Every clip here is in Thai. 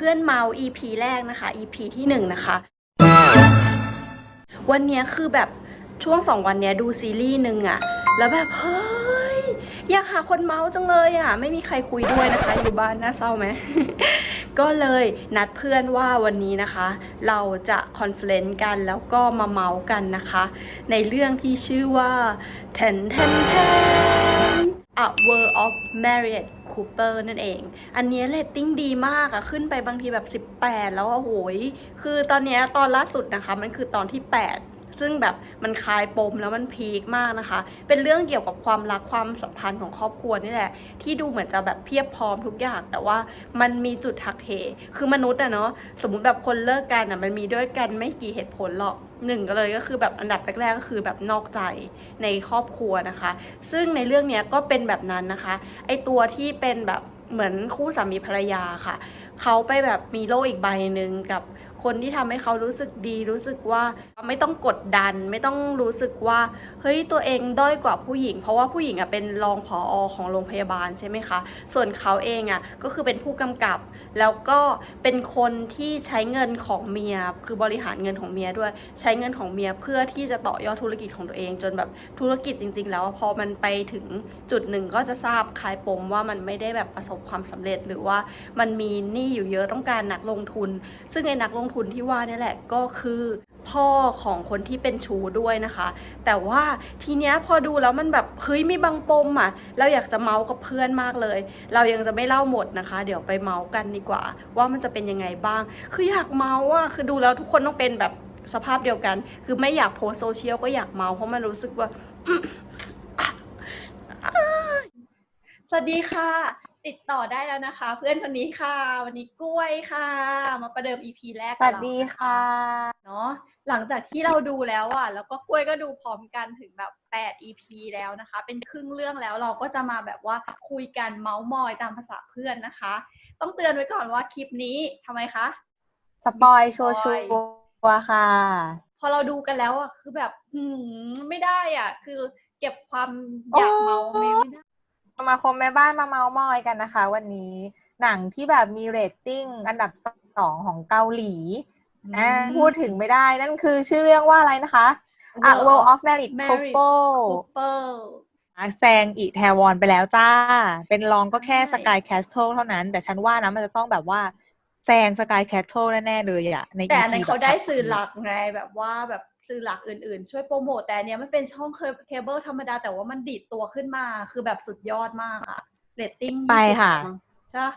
เพื่อนเมา EP แรกนะคะ EP ที่หนึ่งนะคะ วันเนี้ยคือแบบช่วงสองวันเนี้ยดูซีรีส์หนึ่งอะแล้วแบบเฮ้ยอยากหาคนเมาจังเลยอะไม่มีใครคุยด้วยนะคะ อยู่บ้านน่าเศร้าไหม ก็เลยนัดเพื่อนว่าวันนี้นะคะ เราจะคอนเฟลนต์กันแล้วก็มาเมาส์กันนะคะ ในเรื่องที่ชื่อว่าแทนแทนแทน A World of Merit คูเปอร์นั่นเอง อันนี้เลตติ้งดีมากอะขึ้นไปบางทีแบบ 18 แล้วอะโหย คือตอนนี้ตอนล่าสุดนะคะ มันคือตอนที่ 8 ซึ่งแบบมันคลายปมแล้วมันพีคมากนะคะ เป็นเรื่องเกี่ยวกับความรักความสัมพันธ์ของครอบครัวนี่แหละ ที่ดูเหมือนจะแบบเพียบพร้อมทุกอย่าง แต่ว่ามันมีจุดหักเหคือมนุษย์อะเนาะสมมติแบบคนเลิกกันอะมันมีด้วยกันไม่กี่เหตุผลหรอกหนึ่งก็เลยก็คือแบบอันดับแรกๆก็คือแบบนอกใจในครอบครัวนะคะ ซึ่งในเรื่องเนี้ยก็เป็นแบบนั้นนะคะ ไอตัวที่เป็นแบบเหมือนคู่สามีภรรยาค่ะ เขาไปแบบมีโลกอีกใบหนึ่งกับ คนที่ทำให้เขารู้สึกดี รู้สึกว่าไม่ต้องกดดัน ไม่ต้องรู้สึกว่าเฮ้ยตัวเองด้อยกว่าผู้หญิง เพราะว่าผู้หญิงอะเป็นรองผออของโรงพยาบาลใช่ไหมคะ ส่วนเขาเองอะก็คือเป็นผู้กำกับ แล้วก็เป็นคนที่ใช้เงินของเมีย คือบริหารเงินของเมียด้วย ใช้เงินของเมียเพื่อที่จะต่อยอดธุรกิจของตัวเอง จนแบบธุรกิจจริง ๆ แล้วพอมันไปถึงจุดหนึ่งก็จะทราบคลายปมว่ามันไม่ได้แบบประสบความสำเร็จ หรือว่ามันมีหนี้อยู่เยอะต้องการนักลงทุน ซึ่งไอ้นักลงทุนที่ว่านี่แหละก็คือ พ่อของคนที่เป็นชูด้วยนะคะ แต่ว่าทีเนี้ยพอดูแล้วมันแบบเฮ้ยมีบางปมอะเราอยากจะเมาส์กับเพื่อนมากเลย เรายังจะไม่เล่าหมดนะคะ เดี๋ยวไปเมาส์กันดีกว่า ว่ามันจะเป็นยังไงบ้าง คืออยากเมาส์อะคือดูแล้วทุกคนต้องเป็นแบบสภาพเดียวกัน คือไม่อยากโพสโซเชียลก็อยากเมาส์เพราะมันรู้สึกว่า สวัสดีค่ะ ติดต่อได้แล้วนะคะ เพื่อนคนนี้ค่ะ วันนี้กล้วยค่ะ มาประเดิม EP แรกสกับวัสเราดีนค่ะเนาะหลังจากที่เราดูแล้วอะแล้วก็กล้วยก็ดูพร้อมกันถึงแบบ8 EP แล้วนะคะ เป็นครึ่งเรื่องแล้วเราก็จะมาแบบว่าคุยกันเมาส์มอยตามภาษาเพื่อนนะคะ ต้องเตือนไว้ก่อนว่าคลิปนี้ทำไมคะสปอยชัวร์ชัวร์ค่ะ พอเราดูกันแล้วอะคือแบบหืมไม่ได้อะ คือเก็บความอยากเมาไม่ไม่ได้ สมาคมแม่บ้านมาเมาส์มอยกันนะคะ วันนี้หนังที่แบบมีเรตติ้งอันดับสองของเกาหลีอ่าพูดถึงไม่ได้นั่นคือชื่อเรื่องว่าอะไรนะคะ A World of Married Married Couple Couple อะแซงอิแทวอนไปแล้วจ้า เป็นรองก็แค่ใช่สกายแคสเทิลเท่านั้น แต่ฉันว่านะมันจะต้องแบบว่าแซงสกายแคสเทิลแน่ ๆ เลยอะในแต่อัน EP นั้นเขาแบบได้สื่อหลักไงแบบว่าแบบ สื่อหลักอื่นๆ ช่วยโปรโมทแต่อันเนี้ยมันเป็นช่องเคเบิลธรรมดา แต่ว่ามันดีดตัวขึ้นมาคือแบบสุดยอดมากอะเรตติ้งไปค่ะ ใช่ปะ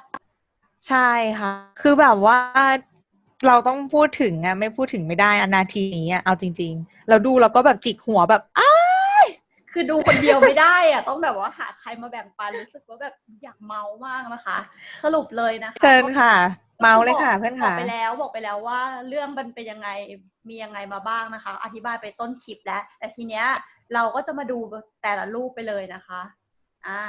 ใช่ค่ะ คือแบบว่าเราต้องพูดถึงอะไม่พูดถึงไม่ได้อะนาทีนี้อะเอาจริง ๆ เราดูเราก็แบบจิกหัวแบบอ้าคือดูคนเดียวไม่ได้อะต้องแบบว่าหาใครมาแบ่งปันรู้สึกว่าแบบอยากเมามากนะคะ สรุปเลยนะคะเชิญค่ะก็ เมาเลยค่ะบกเพื่อนบอค่ะกไปแล้วบอกไปแล้วว่าเรื่องมันเป็นยังไงมียังไงมาบ้างนะคะ อธิบายไปต้นคลิปแล้ว แต่ทีเนี้ยเราก็จะมาดูแต่ละรูปไปเลยนะคะ อ่า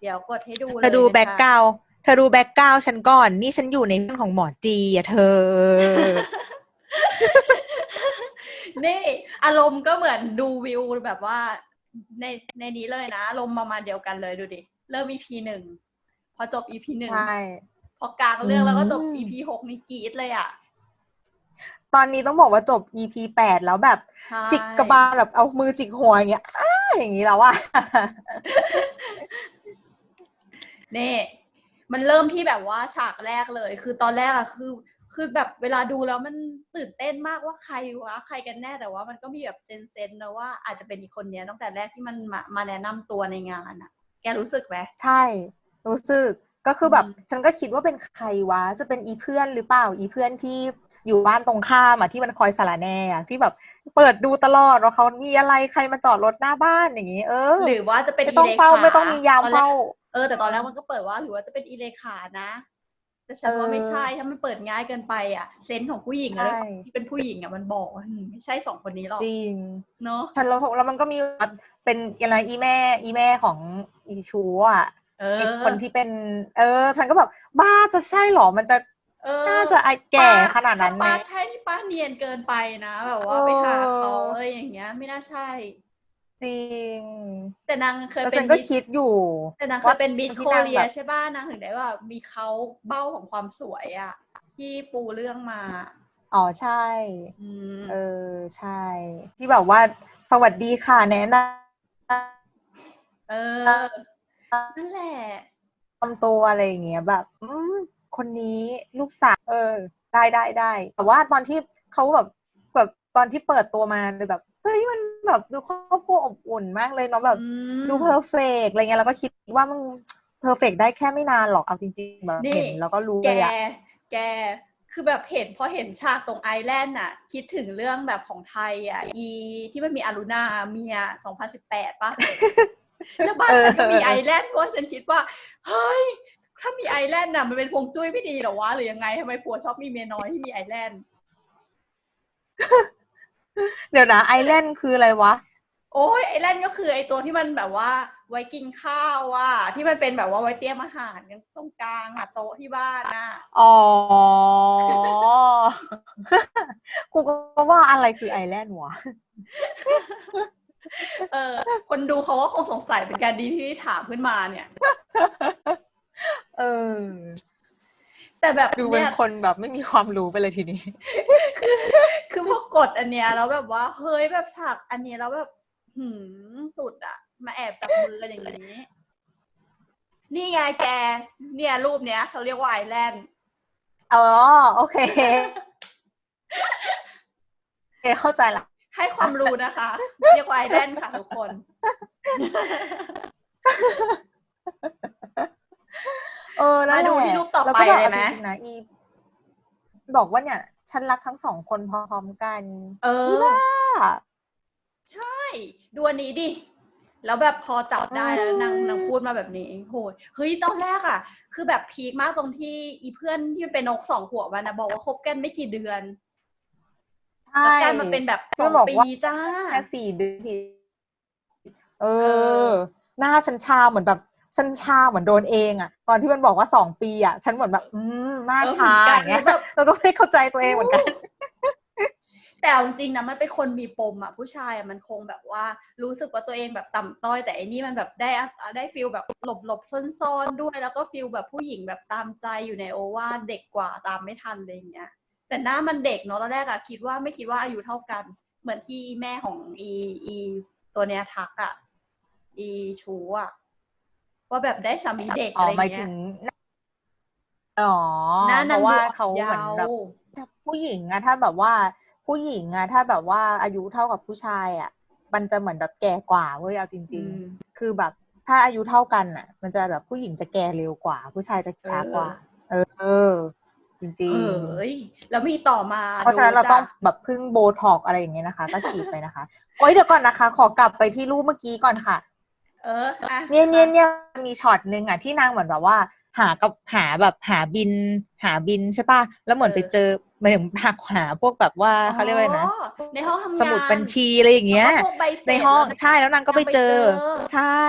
เดี๋ยวกดให้ดูเลยเธอดูนะคะแบ็กกราวเธอดูแบ็กกราวฉันก่อน นี่ฉันอยู่ในเรื่องของหมอจีอะเธอ นี่ อารมณ์ก็เหมือนดูวิวแบบว่า ในในนี้เลยนะ อารมณ์ประมาณเดียวกันเลยดูดิ เริ่ม EP หนึ่งพอจบ EP หนึ่งใช่ พอกลางเรื่องแล้วก็จบอืม EP หกนี่กรีดเลยอะ ตอนนี้ต้องบอกว่าจบ EP แปดแล้วแบบใช่จิกกระบาลแบบเอามือจิกหัวอย่างเงี้ยอ้าอย่างนี้แล้วอะนี่มันเริ่มที่แบบว่าฉากแรกเลย คือตอนแรกอะคือ คือแบบเวลาดูแล้วมันตื่นเต้นมากว่าใครวะใครกันแน่แต่ว่ามันก็มีแบบเซนเซนๆนะว่าอาจจะเป็นอีกคนเนี้ยตั้งแต่แรกที่มันมามาแนะนำตัวในงานอะแกรู้สึกไหมใช่ รู้สึก ก็คือแบบอืมฉันก็คิดว่าเป็นใครวะ จะเป็นอีเพื่อนหรือเปล่า อีเพื่อนที่อยู่บ้านตรงข้ามอะที่มันคอยสารแหน่อะที่แบบเปิดดูตลอดว่าเขามีอะไรใครมาจอดรถหน้าบ้านอย่างนี้ เออ หรือว่าจะเป็นไม่ต้องเลเฝ้าขาไม่ต้องมียามตอนแรกเฝ้า เออ แต่ตอนแรกมันก็เปิดว่าหรือว่าจะเป็นอีเลขานะแต่ฉันว่าเออไม่ใช่ถ้ามันเปิดง่ายเกินไปอะเซนส์ของผู้หญิงอะใช่ที่เป็นผู้หญิงอะมันบอกว่าอืมไม่ใช่สองคนนี้หรอกจริงเนาะฉันแล้วแล้วมันก็มีเป็นอะไรอีแม่ อีแม่ของอีชูอะเอไอ้อ คนที่เป็น เออ ฉันก็แบบบ้าจะใช่เหรอมันจะเออน่าจะไอแก่ขนาดนั้นไหมป้าใช่ที่ป้าเนียนเกินไปนะแบบว่าเออไปหาเขาอะไรอย่างเงี้ย ไม่น่าใช่จริง แต่นางเคยแล้วเป็ฉันนก็บิสคิดอยู่ แต่นางเคยเป็นบิสที่โคนางเรียแบบใช่ป่ะนางถึงได้ว่ามีเขาเบ้าของความสวยอะ ที่ปูเรื่องมา อ๋อใช่อืมเออใช่ ที่แบบว่าสวัสดีค่ะแนะนเออ นั่นแหละำทำตัวอะไรอย่างเงี้ยแบบ อืมคนนี้ลูกสาวเออ ได้ได้ได้ แต่ว่าตอนที่เขาแบบแบบตอนที่เปิดตัวมาเลยแบบเฮ้ยมันแบบดูครอบครัวอบอุ่นมากเลยเนาะแบบอืมดูเพอร์เฟกอะไรเงี้ยแล้วก็คิดว่ามึงเพอร์เฟกได้แค่ไม่นานหรอกเอาจริงๆแบบนี่เห็นแล้วก็รู้แกเลยอะแกคือแบบเห็นพอเห็นฉากตรงไอแลนด์น่ะ คิดถึงเรื่องแบบของไทยอะอีที่มันมีอารุณาเมีย 2018ป่ะ แล้วบ้านฉันก็มีไอแลนด์เพราะว่าฉันคิดว่า เฮ้ย ถ้ามีไอแลนด์น่ะมันเป็นพวงจุ้ยไม่ดีเหรอวะหรือยังไงทำไมผัวชอบมีเมียน้อยที่มีไอแลนด์เดี๋ยวนะไอแลนด์คืออะไรวะ โอ้ยไอแลนด์ก็คือไอตัวที่มันแบบว่า ไว้กินข้าวอะที่มันเป็นแบบว่าไว้เตรียมอาหารกันตรงกลางอะโต๊ะที่บ้านน่ะอ๋อกูก็ว่าอะไรคือไอแลนด์วะ เออคนดูเขาก็คงสงสัยเป็นการดีที่ถามขึ้นมาเนี่ยเออแต่แบบดูเป็นเนี่ยคนแบบไม่มีความรู้ไปเลยทีนี้คือพอกดอันเนี้ยแล้วแบบว่าเฮ้ยแบบฉากอันเนี้ยแล้วแบบหืมสุดอะมาแอบจับมือกันอย่างนี้ นี่ไงแก เนี่ยรูปเนี้ยเขาเรียกว่าไอแลนด์อ๋อโอเคโอเคเข้าใจละ ให้ความรู้นะคะเรียกว่าไอแลนด์ค่ะทุกคน เออนั่นแหละมาดูที่รูปต่อไปแล้วก็แบบเลยไหมอาจริงๆนะอีบอกว่าเนี่ย ฉันรักทั้งสองคนพร้อมๆกัน เอออีบ้าใช่ดูอันนี้ดิแล้วแบบพอจับได้แล้วอืมนางนางพูดมาแบบนี้โหยเฮ้ยตอนแรกอะ คือแบบพีคมากตรงที่อีเพื่อนที่เป็นนกสองหัวมันนะบอกว่าคบกันไม่กี่เดือน ใช่แล้วกลายมาเป็นแบบสที่องบอกปีว่าจ้าแค่สี่เดือนทีเอเอออ หน้าฉันชาเหมือนแบบฉันชาเหมือนโดนเองอะตอนที่มันบอกว่าสองปีอะฉันเหมือนแบบ อืมหน้าเออชาเหมือนกันอย่างเงี้ยแบบแล้วก็ไม่เข้าใจตัวเองเหมือนกัน แต่เอาจริงๆนะมันเป็นคนมีปมอะผู้ชายอะมันคงแบบว่า รู้สึกว่าตัวเองแบบต่ำต้อย แต่อันนี้มันแบบได้อะได้ฟิลแบบหลบหลบๆซ่อนๆด้วย แล้วก็ฟิลแบบผู้หญิงแบบตามใจอยู่ในโอวาทเด็กกว่าตามไม่ทันอะไรอย่างเงี้ย แต่หน้ามันเด็กเนาะตอนแรกอะคิดว่าไม่คิดว่าอายุเท่ากัน เหมือนที่แม่ของอีอีตัวเนี้ยทักอะอีชูอะว่าแบบได้สามีเด็กอ๋อะอไรหมายเงี้ถึยงอ๋อหน้าเพนางราะว่าดูเขาเหมือนยาวแบบผู้หญิงอะถ้าแบบว่าผู้หญิงอะถ้าแบบว่าอายุเท่ากับผู้ชายอะมันจะเหมือนแบบแก่กว่าเว้ยเอาจอืริงมๆคือแบบถ้าอายุเท่ากันอะมันจะแบบผู้หญิงจะแก่เร็วกว่า ผู้ชายจะช้ากว่า เออ จริงเฮ้ยแล้วมีต่อมาๆเพราะฉะนั้นเราดูจ้ต้องแบบพึ่งโบท็อกอะไรอย่างเงี้ยนะคะ ก็ฉีดไปนะคะ โอ๊ยเดี๋ยวก่อนนะคะ ขอกลับไปที่รูปเมื่อกี้ก่อนค่ะ เอออะเนี่ยเนี่ยเนี่ยมีช็อตหนึ่งอะที่นางเหมือนแบบว่า หากับหาแบบหาบิน หาบินใช่ป่ะ แล้วเหมือนไปเจอหมายถึงหักหาพวกแบบว่าเขาเรียกว่าอะไรนะอ๋อในห้องทำงานสมุดบัญชีอะไรอย่างเงี้ยแล้วก็พวกใบเสร็จในห้องแล้วใช่แล้วนางก็ไปเจอนางไปเจอใช่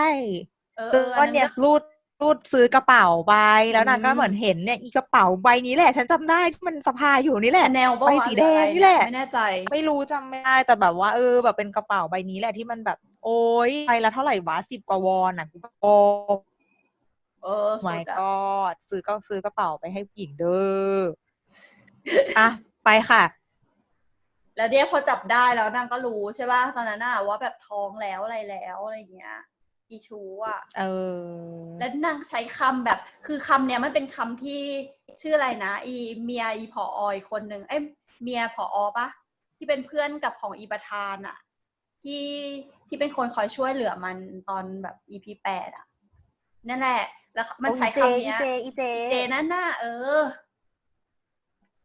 เออเจอว่าเนี่ยรูด รูดซื้อกระเป๋าใบแล้วนางก็อืมเหมือนเห็นเนี่ยอีกระเป๋าใบนี้แหละ ฉันจำได้ที่มันสะพายอยู่นี่แหละแนวใบสีแดงนี่แหละไม่แน่ใจ ไม่รู้จำไม่ได้แต่แบบว่าเออแบบเป็นกระเป๋าใบนี้แหละที่มันแบบ โอ๊ยใบละเท่าไหร่วะสิบกว่าวอนอะกูโอ้เออสุ my ดอะ god ซื้อก็ซื้อกระเป๋าไปให้ผู้หญิงเด้ออะไปค่ะ แล้วเนี่ยพอจับได้แล้วนางก็รู้ใช่ป่ะตอนนั้นน่ะว่าแบบท้องแล้วอะไรแล้วอะไรเงี้ย อีชูอะเออ แล้วนางใช้คำแบบ คือคำเนี้ยมันเป็นคำที่ชื่ออะไรนะ อีเมียอีผออยคนหนึ่งเอ้ยเมียผออปะที่เป็นเพื่อนกับของอีประธานอะที่ที่เป็นคนคอยช่วยเหลือมันตอนแบบ EP แปดอะนั่นแหละ แล้วมันใช้คำเนี้ยอีเจอีเจเจนั่นน่ะเออ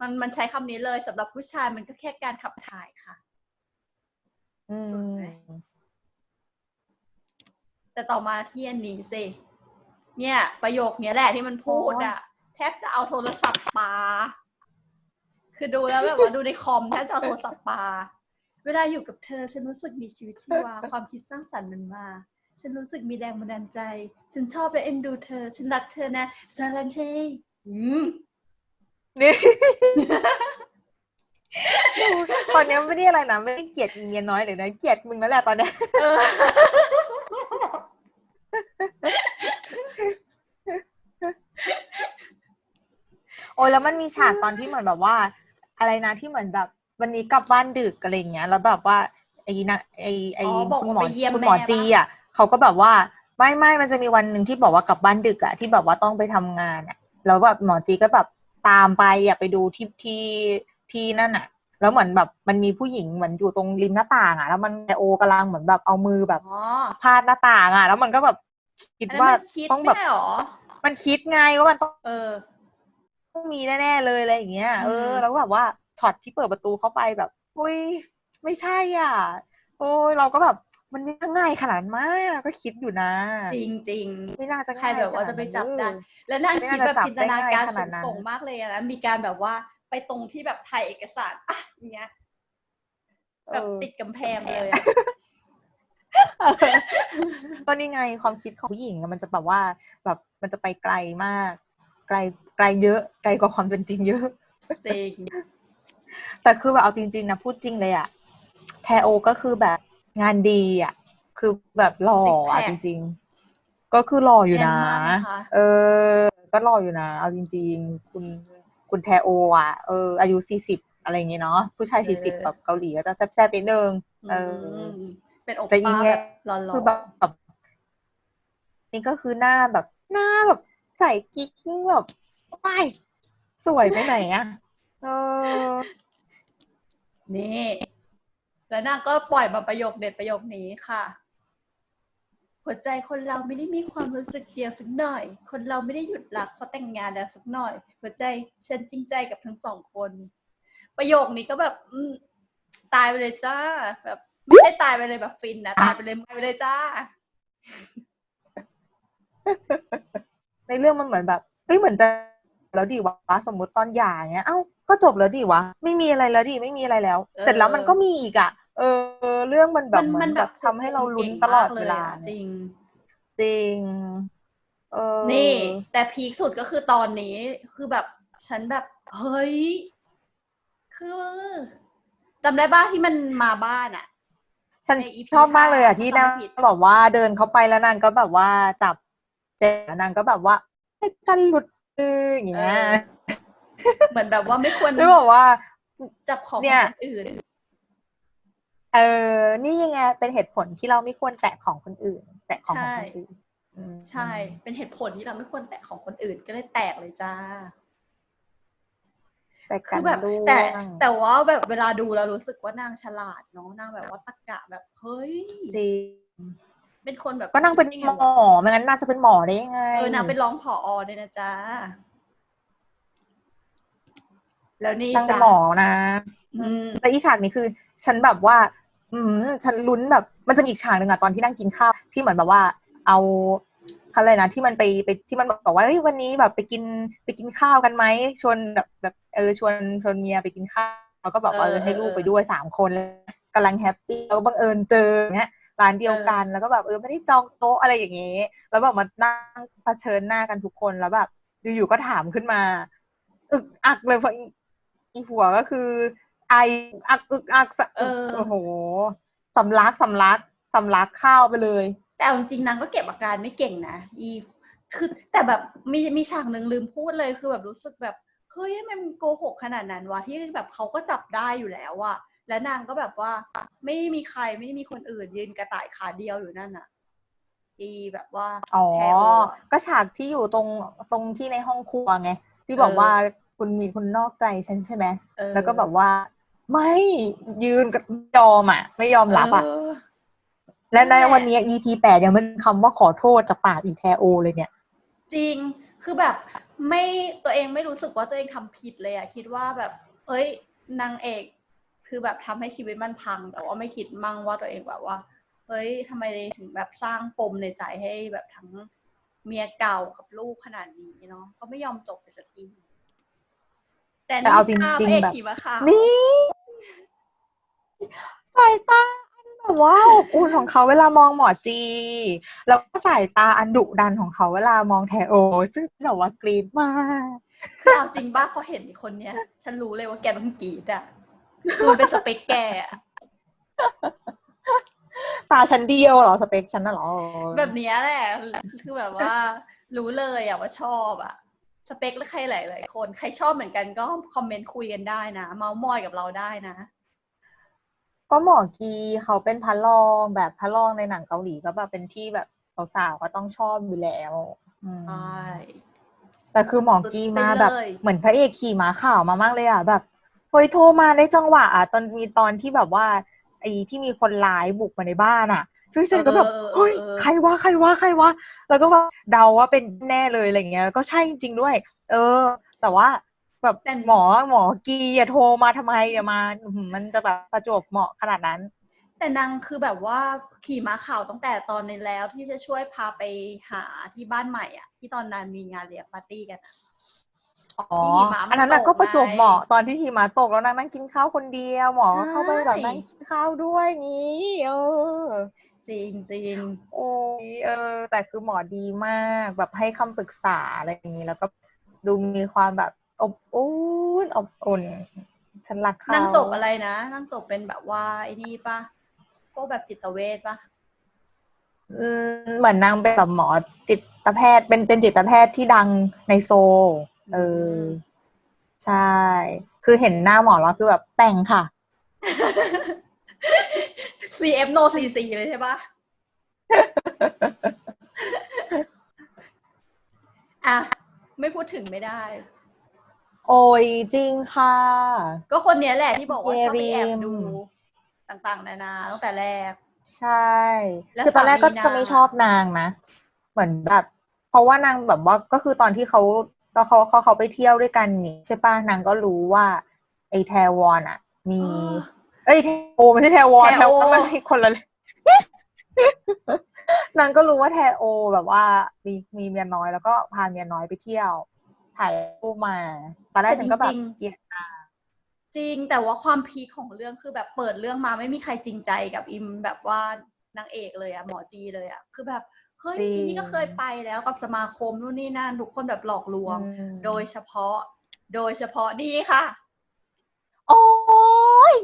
มันมันใช้คำนี้เลยสำหรับผู้ชายมันก็แค่การขับถ่ายค่ะอืสุดไหมม แต่ต่อมาที่อันนี้สิเนี่ย ประโยคเนี้ยแหละที่มันพูดอะแทบจะเอาโทรศัพท์ปา คือดูแล้วแบบว่าดูในคอมแทบจะเอาโทรศัพท์ปา เวลาอยู่กับเธอฉันรู้สึกมีชีวิตชีวาความคิดสร้างสรรค์มันมา ฉันรู้สึกมีแรงบันดาลใจ ฉันชอบและเอ็นดูเธอ ฉันรักเธอนะซาลันเฮอืมนี่ตอนเนี้ยไม่ได้อะไรนะไม่ได้เกลียดอีเมียน้อยเลยนะเกลียดมึงนั่นแหละตอนเนี้ย ออโอ้ยแล้วมันมีฉากตอนที่เหมือนแบบว่า อะไรนะที่เหมือนแบบ วันนี้กลับบ้านดึกอะไรอย่างเงี้ย แล้วแบบว่าไอ้นะไอ้ไอ้อ๋อบอกคุณว่าหมอไปเยี่ยมคุณหมอแม่จีปะอะเขาก็แบบว่าไม่ไม่มันจะมีวันหนึ่งที่บอกว่ากลับบ้านดึกอะที่แบบว่าต้องไปทำงานอะแล้วแบบหมอจีก็แบบตามไปอะไปดูที่ที่ที่นั่นอะแล้วเหมือนแบบมันมีผู้หญิงเหมือนอยู่ตรงริมหน้าต่างอะแล้วมันโอกำลังเหมือนแบบเอามือแบบอ๋อพาดหน้าต่างอะแล้วมันก็แบบคิดอันนั้นว่ามันคิดต้องไม่แบบได้หรอมันคิดไงว่ามันต้องเออ ต้องมีแน่ๆเลยอะไรอย่างเงี้ย เอออืมแล้วแบบว่าช็อตที่เปิดประตูเข้าไปแบบอุ้ยไม่ใช่อะ โอ้ยเราก็แบบมันไม่น่าง่ายขนาดนั้นมากก็คิดอยู่นะ จริงจริงไม่น่าจะใครง่ายแบบว่าขนจะไปนั้นจับได้เลยๆแล้วนั่งไม่คิดน่าแบบจะจับจินตนาการได้ง่ายขนาดนั้นสูงๆมากเลยอะนะมีการแบบว่าไปตรงที่แบบถ่ายเอกสารอะอย่างเงี้ยแบบเออติดกำแพงเลยอะก็นี่ไงความคิดของผู้หญิงอะมันจะแบบว่า แบบมันจะไปไกลมาก ไกล ไกลเยอะ ไกลกว่าความเป็นจริงเยอะจริงแต่คือแบบเอาจริง ๆ นะ พูดจริงเลยอะแทโอก็คือแบบงานดีอะคือแบบหล่ออะ Six จ pack ริง ๆ ก็คือหล่ออยู่นะแน่นมากนะคะเออ ก็หล่ออยู่นะ เอาจริง ๆ คุณคุณแทโออะเออ อายุสี่สิบอะไรอย่างเงี้ยเนาะ ผู้ชายสี่สิบแบบเกาหลีก็จะแซ่บๆนิดนึง เอออมเป็นโอจะยิป้างแงแบบหล่อๆคือแบบแบบนี่ก็คือหน้าแบบหน้าแบบใส่กิ๊กแบบ ว้ายสวยไปไหนอะเออนี่แล้วนางก็ปล่อยมาประโยคเด็ดประโยคนี้ค่ะ หัวใจคนเราไม่ได้มีความรู้สึกเดียวสักหน่อย คนเราไม่ได้หยุดรักเพราะแต่งงานแล้วสักหน่อย หัวใจฉันจริงใจกับทั้งสองคน ประโยคนี้ก็แบบอืมตายไปเลยจ้า แบบไม่ใช่ตายไปเลยแบบฟินนะตายไปเลยตายไปเลยจ้า ในเรื่องมันเหมือนแบบเฮ้ยเหมือนจะ แล้วดีวะสมมติตอนหย่าเงี้ยเอ้าก็จบแล้วดีวะไม่มีอะไรแล้วดิไม่มีอะไรแล้วเออเสร็จแล้วมันก็มีอีกอะเออ เรื่องมันแบบมันเหมืมัอนนแบแบบบทำให้เราลุ้นก่งตลอดมกเวยลาอะจริง จริง เออนี่ แต่พีคสุดก็คือตอนนี้คือแบบฉันแบบเฮ้ย คือจำได้บ้าที่มันมาบ้านอะฉันใน EP ชอบมากเลยอะห้าที่ถ้าจำนางไม่ผิดบอกว่าเดินเข้าไปแล้วนางก็แบบว่าจับเจแล้วนางก็แบบว่าให้กันหลุดมื ออย่างเอเงี้ยอเหมือนแบบว่าไม่ควรแล้วบอกว่า จับของเนี่ยของคนอื่น เออ นี่ยังไงเป็นเหตุผลที่เราไม่ควรแตะของคนอื่น แตะของของคนอื่นอืมใช่ เป็นเหตุผลที่เราไม่ควรแตะของคนอื่นก็เลยแตกเลยจ้าแต่กัคืนอแบบด้วแต่งแต่ว่าแบบเวลาดูเรารู้สึกว่านางฉลาดเนาะนางแบบว่าตะกะแบบเฮ้ยจริง เป็นคนแบบก็นางเป็นคิดหมได้ไงอวะไม่งั้นนางจะเป็นหมอได้ยังไงเออนางเป็นร้องผออด้วยนะจ๊ะแล้วนี่นางเป็นจ้ะหมอนะอืมแต่อีฉากนี้คือ ฉันแบบว่า อืม ฉันลุ้นแบบ มันจะมีอีกฉากหนึ่งอะตอนที่นั่งกินข้าวที่เหมือนแบบว่า เอาเขาเลยกนะที่มันไปไปที่มันบอกว่าเฮ้ยวันนี้แบบไปกินไปกินข้าวกันไหมชวนแบบแบบเออชวนชวนเมียไปกินข้าวแล้วก็แบบว่าเออเออให้ลูกเออไปด้วยสามคนแล้วกำลังแฮปปี้แล้วบังเอิญเจออย่างเงี้ย ร้านเดียวกัน แล้วก็แบบเออไม่ได้จองโต๊ะอะไรอย่างเงี้ยแล้วแบบมานั่งเผชิญหน้ากันทุกคนแล้วแบบอยู่ๆก็ถามขึ้นมา อึกอักเลยเพราะอีอีหัวก็คือ ไออักอึกอักสะเออโอ้โหสำลักสำลักสำลักข้าวไปเลย แต่เอาจริงๆนางก็เก็บอาการไม่เก่งนะอีคือแต่แบบมีมีฉากหนึ่งลืมพูดเลยคือแบบรู้สึกแบบเฮ้ยทำไมมันโกหกขนาดนั้นวะที่แบบเขาก็จับได้อยู่แล้วอะ แล้วนางก็แบบว่า ไม่มีใครไม่มีคนอื่นยืนกระต่ายขาเดียวอยู่นั่นอะอีแบบว่าอ๋อแพรโออะก็ฉากที่อยู่ตรงตรงที่ในห้องครัวไงที่บอกเออว่าคุณมีคนนอกใจฉันใช่ไหมเออแล้วก็แบบว่า ไม่ยืนกับยอมอะ ไม่ยอมรับอะเออและในนั่นแหละวันนี้ EP แปดยังไม่มีคำว่าขอโทษจากปากอีแทโอเลยเนี่ย จริงคือแบบไม่ตัวเองไม่รู้สึกว่าตัวเองทำผิดเลยอะคิดว่าแบบ เอ้ยนางเอก คือแบบทำให้ชีวิตมันพัง แต่ว่าไม่คิดมั่งว่าตัวเองแบบว่า เฮ้ยทำไมถึงแบบสร้างปมในใจให้แบบทั้งเมียเก่ากับลูกขนาดนี้เนาะก็ไม่ยอมจบไปสักทีแต่แต่เอาจริงๆภาพเอกแบบขี่ม้าขาวนี่สายตาอันแบบว่าอบอุ่นของเขาเวลามองหมอจี แล้วก็สายตาอันดุดันของเขาเวลามองแทโอ ซึ่งแบบว่ากรี๊ดมากคือเอาจริงบ้าพอเห็นคนเนี้ย ฉันรู้เลยว่าแกต้องกรีดอะ คือมันเป็นสเปคแกอะตาฉันเดียวเหรอสเปคฉันน่ะเหรอ แบบเนี้ยแหละคือแบบว่า รู้เลยอะว่าชอบอะสเปคและใครหลายๆคนใครชอบเหมือนกันก็คอมเมนต์คุยกันได้นะ เมาส์มอยกับเราได้นะ ก็หมอกีเขาเป็นพระรองแบบพระรองในหนังเกาหลีก็แบบเป็นที่แบบสาวๆก็ต้องชอบอยู่แล้วอืมใช่แต่คือหมอกีมาแบบสุดไปเลยเหมือนพระเอกขี่ม้าขาวมามากเลยอะแบบ เฮ้ยโทรมาได้จังหวะอะตอนมีตอนที่แบบว่าไอ้ที่มีคนร้ายบุกมาในบ้านอะซึ่งฉันก็แบบเออเออเฮ้ยเออใครวะใครวะใครวะแล้วก็ว่าเดาว่าเป็นแน่เลยอะไรเงี้ย ก็ใช่จริงๆด้วย เออ แต่ว่าแบบแต่หมอหมอกีอะโทรมาทำไมเนี่ยมาอื้อหือมันจะแบบประจวบเหมาะขนาดนั้น แต่นางคือแบบว่าขี่ม้าขาวตั้งแต่ตอนนี้แล้วที่จะช่วยพาไปหาที่บ้านใหม่อะ ที่ตอนนั้นมีงานเลี้ยงปาร์ตี้กันอะอ๋อ ที่หิมะมันอันนั้นน่ะตกก็ประจวบไงเหมาะตอนที่หิมะตกแล้วนางนั่งกินข้าวคนเดียวหมอก็เข้าไปแบบใช่นั่งกินข้าวด้วยงี้เออจริงจริงโอ้ยเออ แต่คือหมอดีมากแบบให้คำปรึกษาอะไรอย่างนี้ แล้วก็ดูมีความแบบอบอุ่นอบอุ่นฉันรักเขาๆนนางจบอะไรนะนางจบเป็นแบบว่าไอ้นี่ปะพวกแบบจิตเวชปะอืมเหมือนนางเป็นแบบหมอจิตแพทย์เป็นเป็นจิตแพทย์ที่ดังในโซล เออ ใช่ คือเห็นหน้าหมอแล้วคือแบบแต่งค่ะ CF no CC เลยใช่ปะอะ ไม่พูดถึงไม่ได้ โอ้ยจริงค่ะ ก็คนเนี้ยแหละที่บอกว่าชอบไปแอบเยริมดู ต่างๆ นานาตั้งแต่แรก ใช่แล้วคือตอนแรกก็สามีนางจะไม่ชอบนางนะ เหมือนแบบ เพราะว่านางแบบว่าก็คือตอนที่เขา แล้วเขาเขาเขาไปเที่ยวด้วยกันนี่ใช่ป่ะนางก็รู้ว่า ไอ้แทวอนอะ มี เอ้ยแทโอไม่ใช่แทวอนแทแทโอวอนมันคนละนางก็รู้ว่าแทโอแบบว่ามีมีเมียน้อยแล้วก็พาเมียน้อยไปเที่ยว ถ่ายรูปมาตอนแรกฉันก็แบบเกลียดจริงแต่ว่าความพีคของเรื่องคือแบบเปิดเรื่องมาไม่มีใครจริงใจกับอิมแบบว่านางเอกเลยอะหมอจีเลยอะคือแบบ เฮ้ยจริง ทีนี้ก็เคยไปแล้วกับสมาคมนู่นนี่นั่นทุกคนแบบหลอกลวง อืม โดยเฉพาะ โดยเฉพาะดีค่ะ โอ้ย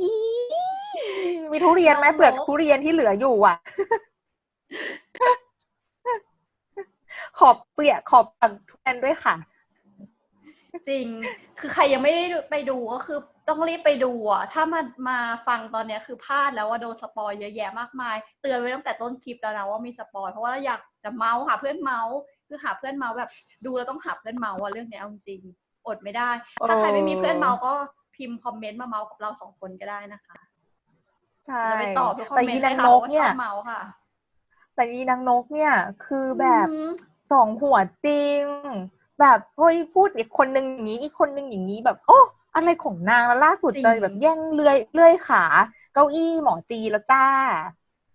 มีทุเรียนไหมน้องนกเปลือกทุเรียนที่เหลืออยู่อะ ขอบเปลือกขอบปังทุเรียนด้วยค่ะ จริง คือใครยังไม่ได้ไปดูก็คือต้องรีบไปดูอะ ถ้ามามาฟังตอนเนี้ยคือพลาดแล้วว่าโดนสปอยเยอะแยะมากมาย เตือนไว้ตั้งแต่ต้นคลิปแล้วนะว่ามีสปอยเพราะว่าอยากจะเมาส์หาเพื่อนเมาส์คือหาเพื่อนเมาส์แบบดูแล้วต้องหาเพื่อนเมาส์ว่าเรื่องเนี้ยเอาจริงอดไม่ได้ ถ้าใครไม่มีเพื่อนเมาส์ก็พิมพ์คอมเมนต์มาเมาส์กับเราสองคนก็ได้นะคะใช่จะไปตอบทุกคอมแต่เมนยีต์เลนายงค่ะนเพราะกว่าชเนี่อยบเมาส์ค่ะ แต่ยีนางนกเนี่ยคือแบบอืมสองหัวจริง แบบเฮ้ยพูดอีกคนนึงอย่างนี้อีกคนนึงอย่างนี้แบบ โอ้อะไรของนางแล้วล่าสุดจริงเจอแบบแย่งเลื่อยเลื่อยขา เก้าอี้หมอจีแล้วจ้า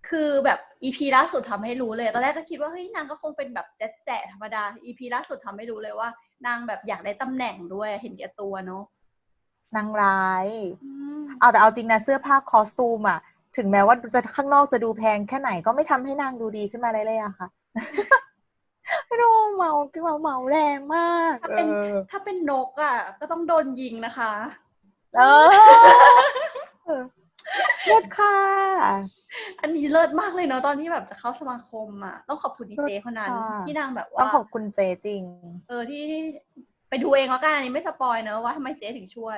คือแบบอีพีล่าสุดทำให้รู้เลย ตอนแรกก็คิดว่าเฮ้ยนางก็คงเป็นแบบแจ๊ะแจ๊ะธรรมดาอีพีล่าสุดทำให้รู้เลยว่า นางแบบอยากได้ตำแหน่งด้วยเห็นแก่ตัวเนาะนางร้ายอืมเอาแต่เอาจริงนะเสื้อผ้าคอสตูมอะถึงแม้ว่าจะข้างนอกจะดูแพงแค่ไหนก็ไม่ทำให้นางดูดีขึ้นมาเลยเลยอะค่ะ ไม่รู้เมาเมาเมาแรงมากถ้าเอเป็นอถ้าเป็นนกอะ ก็ต้องโดนยิงนะคะ เออเลิศค่ะ อันนี้เลิศมากเลยเนาะตอนที่แบบจะเข้าสมาคมอะ ต้องขอบคุณดีเจคนนั้นค่ะที่นางแบบต้องว่าขอบคุณเจจริง เออที่ไปดูเองแล้วกันอันนี้ไม่สปอยเนอะว่าทำไมเจ๊ถึงช่วย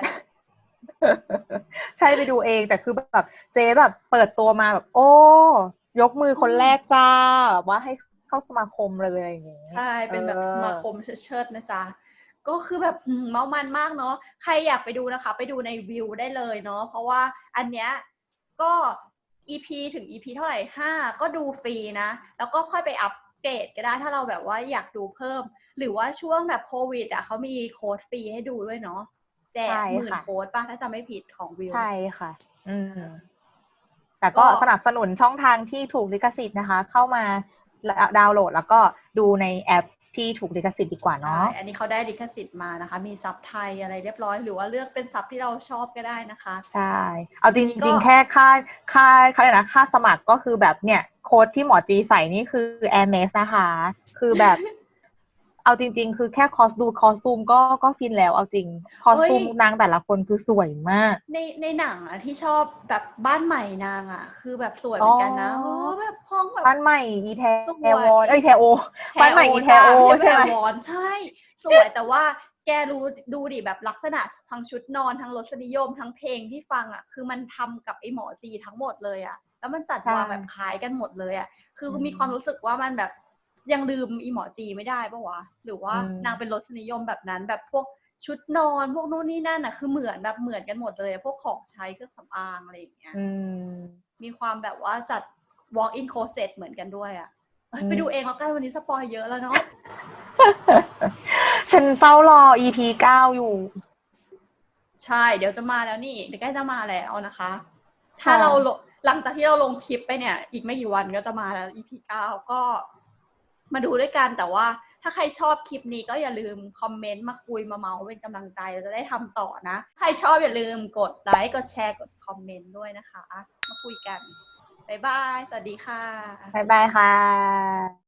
ใช่ไปดูเองแต่คือแบบเจ๊แบบเปิดตัวมาแบบ โอ้ ยกมือคนแรกจ้าแบบว่าให้ เข้าสมาคมเลยอะไรอย่างเงี้ยใช่เป็นแบบออสมาคมเชิดๆนะจ๊ะก็คือแบบหืมเมามันมากเนาะใครอยากไปดูนะคะ ไปดูในวิวได้เลยเนาะเพราะว่าอันเนี้ยก็ EP ถึง EP เท่าไหร่ห้าก็ดูฟรีนะ แล้วก็ค่อยไปอัปเกรดก็ได้ถ้าเราแบบว่าอยากดูเพิ่ม หรือว่าช่วงแบบโควิดอะเขามีโค้ดฟรีให้ดูด้วยเนาะแจกใช่หมื่นค่ะโค้ดป่ะถ้าจำไม่ผิดของวิว ใช่ค่ะ อืมแต่ก็ก็สนับสนุนช่องทางที่ถูกลิขสิทธิ์นะคะ เข้ามาแล้ว ดาวน์โหลด แล้วก็ดูในแอปที่ถูกลิขสิทธิ์ดีกว่าใช่เนาะอันนี้เขาได้ลิขสิทธิ์มานะคะ มีซับไทยอะไรเรียบร้อย หรือว่าเลือกเป็นซับที่เราชอบก็ได้นะคะ ใช่ เอาจริงนี่ก็จริงแค่ค่าค่าค่าอะไรนะค่าสมัครก็คือแบบเนี่ย โค้ดที่หมอจีใส่นี่คือ Air m e s นะคะ คือแบบ เอาจริง ๆ คือแค่คอสดูคอสตูมก็ก็ฟินแล้วเอาจริง คอสตูมเฮ้ยนางแต่ละคนคือสวยมาก ในในหนังอะที่ชอบแบบบ้านใหม่นางอะคือแบบสวยเหมือนกันนะอ๋อโอ้แบบห้องแบบบ้านใหม่อีแทสวยวอนเอ้ยแทโอบ้านใหม่อีแทโอจ้ะใช่ไหมแทวอนใช่ สวยแต่ว่าแกรู้ดูดิแบบลักษณะทั้งชุดนอนทั้งรสนิยมทั้งเพลงที่ฟังอะ คือมันทำกับไอ้หมอจีทั้งหมดเลยอะ แล้วมันจัดวางแบบคล้ายกันหมดเลยอะ คือมีความรู้สึกว่ามันแบบ ยังลืมอีหมอจีไม่ได้ปะวะหรือว่านางเป็นรสนิยมแบบนั้นแบบพวกชุดนอนพวกนู่นนี่นั่นอะคือเหมือนแบบเหมือนกันหมดเลยอะพวกของใช้เครื่องสำอางอะไรอย่างเงี้ยอืมมีความแบบว่าจัด walk in closet เหมือนกันด้วยอะเอ้ยอืมไปดูเองแล้วกันวันนี้สปอยเยอะแล้วเนาะฉันเฝ้ารอ EP เก้าอยู่ ใช่เดี๋ยวจะมาแล้วนี่เดี๋ยวใกล้จะมาแล้วนะคะค่ะถ้าเราลงหลังจากที่เราลงคลิปไปเนี่ย อีกไม่กี่วันก็จะมาแล้ว EP เก้าก็ มาดูด้วยกันแต่ว่าถ้าใครชอบคลิปนี้ก็อย่าลืมคอมเมนต์มาคุยมาเมาเป็นกำลังใจเราจะได้ทำต่อนะ ใครชอบอย่าลืมกดไลค์กดแชร์กดคอมเมนต์ด้วยนะคะ มาคุยกัน บ๊ายบาย สวัสดีค่ะ บ๊ายบายค่ะ